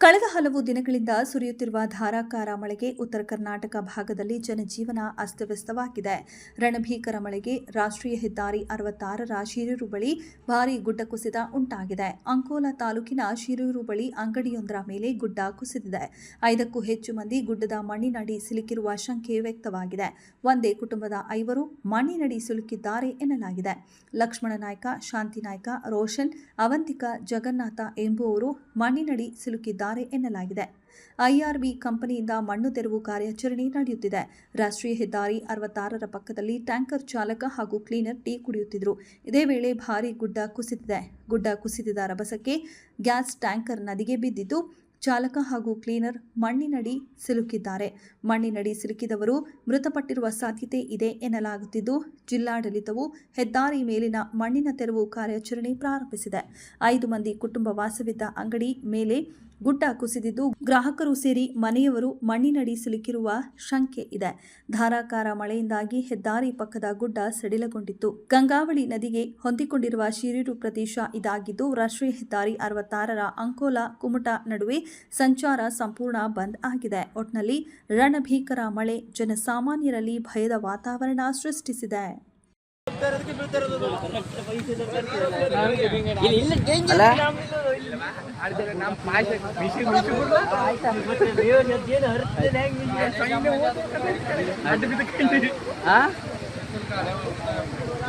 ಕಳೆದ ಹಲವು ದಿನಗಳಿಂದ ಸುರಿಯುತ್ತಿರುವ ಧಾರಾಕಾರ ಮಳೆಗೆ ಉತ್ತರ ಕರ್ನಾಟಕ ಭಾಗದಲ್ಲಿ ಜನಜೀವನ ಅಸ್ತವ್ಯಸ್ತವಾಗಿದೆ. ರಣಭೀಕರ ಮಳೆಗೆ ರಾಷ್ಟ್ರೀಯ ಹೆದ್ದಾರಿ ಅರವತ್ತಾರರ ಶಿರೂರು ಬಳಿ ಭಾರೀ ಗುಡ್ಡ ಕುಸಿತ ಉಂಟಾಗಿದೆ. ಅಂಕೋಲಾ ತಾಲೂಕಿನ ಶಿರೂರು ಬಳಿ ಅಂಗಡಿಯೊಂದರ ಮೇಲೆ ಗುಡ್ಡ ಕುಸಿದಿದೆ. ಐದಕ್ಕೂ ಹೆಚ್ಚು ಮಂದಿ ಗುಡ್ಡದ ಮಣ್ಣಿನಡಿ ಸಿಲುಕಿರುವ ಶಂಕೆ ವ್ಯಕ್ತವಾಗಿದೆ. ಒಂದೇ ಕುಟುಂಬದ ಐವರು ಮಣ್ಣಿನಡಿ ಸಿಲುಕಿದ್ದಾರೆ ಎನ್ನಲಾಗಿದೆ. ಲಕ್ಷ್ಮಣ ನಾಯ್ಕ, ಶಾಂತಿ ನಾಯ್ಕ, ರೋಷನ್, ಅವಂತಿಕ ಜಗನ್ನಾಥ ಎಂಬುವವರು ಮಣ್ಣಿನಡಿ ಸಿಲುಕಿದ್ದಾರೆ. ಎನ್ನಲಾಗಿದೆ. ಐಆರ್ಬಿ ಕಂಪನಿಯಿಂದ ಮಣ್ಣು ತೆರವು ಕಾರ್ಯಾಚರಣೆ ನಡೆಯುತ್ತಿದೆ. ರಾಷ್ಟ್ರೀಯ ಹೆದ್ದಾರಿ ಅರವತ್ತಾರರ ಪಕ್ಕದಲ್ಲಿ ಟ್ಯಾಂಕರ್ ಚಾಲಕ ಹಾಗೂ ಕ್ಲೀನರ್ ಟೀ ಕುಡಿಯುತ್ತಿದ್ದರು ಇದೇ ವೇಳೆ ಭಾರೀ ಗುಡ್ಡ ಕುಸಿದಿದೆ. ಗುಡ್ಡ ಕುಸಿದಿದ ರಭಸಕ್ಕೆ ಗ್ಯಾಸ್ ಟ್ಯಾಂಕರ್ ನದಿಗೆ ಬಿದ್ದಿದ್ದು, ಚಾಲಕ ಹಾಗೂ ಕ್ಲೀನರ್ ಮಣ್ಣಿನಡಿ ಸಿಲುಕಿದ್ದಾರೆ. ಮಣ್ಣಿನಡಿ ಸಿಲುಕಿದವರು ಮೃತಪಟ್ಟಿರುವ ಸಾಧ್ಯತೆ ಇದೆ ಎನ್ನಲಾಗುತ್ತಿದ್ದು, ಜಿಲ್ಲಾಡಳಿತವು ಹೆದ್ದಾರಿ ಮೇಲಿನ ಮಣ್ಣಿನ ತೆರವು ಕಾರ್ಯಾಚರಣೆ ಪ್ರಾರಂಭಿಸಿದೆ. ಐದು ಮಂದಿ ಕುಟುಂಬ ವಾಸವಿದ್ದ ಅಂಗಡಿ ಮೇಲೆ ಗುಡ್ಡ ಕುಸಿದಿದ್ದು ಗ್ರಾಹಕರು ಸೇರಿ ಮನೆಯವರು ಮಣ್ಣಿನಡಿ ಸಿಲುಕಿರುವ ಶಂಕೆ ಇದೆ. ಧಾರಾಕಾರ ಮಳೆಯಿಂದಾಗಿ ಹೆದ್ದಾರಿ ಪಕ್ಕದ ಗುಡ್ಡ ಸಡಿಲಗೊಂಡಿತ್ತು. ಗಂಗಾವಳಿ ನದಿಗೆ ಹೊಂದಿಕೊಂಡಿರುವ ಶಿರೀರು ಪ್ರದೇಶ ಇದಾಗಿದ್ದು, ರಾಷ್ಟ್ರೀಯ ಹೆದ್ದಾರಿ ಅರವತ್ತಾರರ ಅಂಕೋಲಾ ಕುಮಟಾ ನಡುವೆ ಸಂಚಾರ ಸಂಪೂರ್ಣ ಬಂದ್ ಆಗಿದೆ. ಒಟ್ನಲ್ಲಿ ರಣಭೀಕರ ಮಳೆ, ಜನಸಾಮಾನ್ಯರಲ್ಲಿ ಭಯದ ವಾತಾವರಣ ಸೃಷ್ಟಿಸಿದೆ?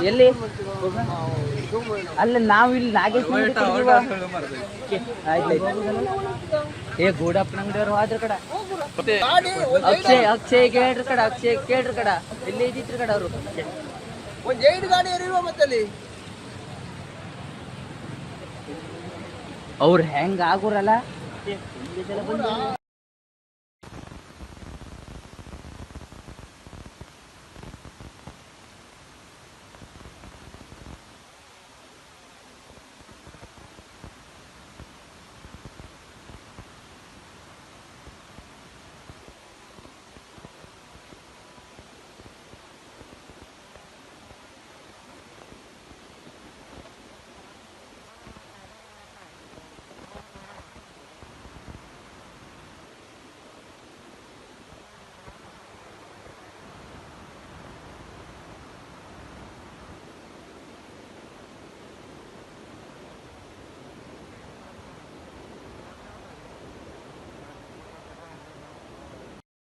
ಎಲ್ಲಿ? ಅಲ್ಲ ನಾವು ಇಲ್ಲಿ ನಾಗೇಶ್ ಏ ಗೂಡಪ್ಪನ ಅಂಗಡಿಯವ್ರು ಹೋದ್ರ ಕಡ. ಅಕ್ಷಯ್ ಅಕ್ಷಯ್ ಕೇಳ್ರಿ ಕಡ ಅಕ್ಷಯ್ ಕೇಳ್ರಿ ಕಡ. ಎಲ್ಲಿ ಇದ್ದಿತ್ರಿ ಕಡ ಅವರು? ಒಂದ್ ಏಳು ಗಾಡಿ ಎರಿಯುವ ಮತ್ತಲ್ಲಿ. ಅವ್ರು ಹೆಂಗ್ ಆಗೋರಲ್ಲ?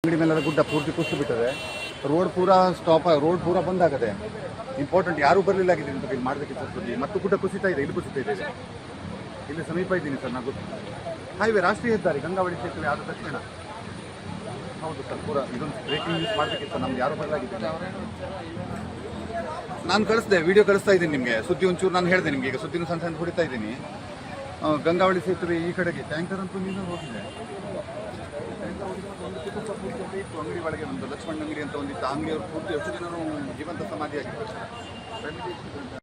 ಅಂಗಡಿ ಮೇಲೆಲ್ಲ ಗುಡ್ಡ ಪೂರ್ತಿ ಕುಸಿದು ಬಿಟ್ಟದೆ ರೋಡ್ ಪೂರಾ ಸ್ಟಾಪ್ ರೋಡ್ ಪೂರ ಬಂದ್ ಇಂಪಾರ್ಟೆಂಟ್ ಯಾರೂ ಬರಲಿಲ್ಲ ಆಗಿದೆ ಅಂತ ಇಲ್ಲಿ ಮಾಡಬೇಕಿತ್ತು ಸುದ್ದಿ ಮತ್ತು ಗುಡ್ಡ ಕುಸಿತಾ ಇದೆ, ಇಲ್ಲಿ ಕುಸಿತಾ ಇದೆ. ಇಲ್ಲಿ ಸಮೀಪ ಇದ್ದೀನಿ ಸರ್, ನಾನು ಹೈವೇ ರಾಷ್ಟ್ರೀಯ ಹೆದ್ದಾರಿ, ಗಂಗಾವಳಿ ಸೇತುವೆ ಆದ ತಕ್ಷಣ. ಹೌದು ಸರ್, ಪೂರಾ ಇದೊಂದು ಬ್ರೇಕಿಂಗ್ ನ್ಯೂಸ್ ಮಾಡಬೇಕಿತ್ತು, ನಮ್ಗೆ ಯಾರು ಬರಲಾಗಿದ್ದಾರೆ ನಾನು ಕಳಿಸ್ದೆ ವಿಡಿಯೋ ಕಳಿಸ್ತಾ ಇದ್ದೀನಿ ನಿಮಗೆ. ಸುದ್ದಿ ಒಂಚೂರು ನಾನು ಹೇಳಿದೆ ನಿಮಗೆ ಈಗ, ಸುದ್ದಿನ ಸಣ್ಣ ಸಣ್ಣ ಹೊಡಿತಾ ಇದ್ದೀನಿ. ಗಂಗಾವಳಿ ಸೇತುವೆ ಈ ಕಡೆಗೆ ಟ್ಯಾಂಕರ್ ಅಂತೂ ನೀನು ಹೋಗಿದೆ. ಇತ್ತು ಅಂಗಡಿ ಒಳಗೆ ಒಂದು ಲಕ್ಷ್ಮಣ ಅಂಗಡಿ ಅಂತ ಒಂದಿತ್ತು ಆ ಅಂಗಡಿಯವರು ಪೂರ್ತಿ ಎಷ್ಟು ಜನರು ಜೀವಂತ ಸಮಾಧಿಯಾಗಿತ್ತು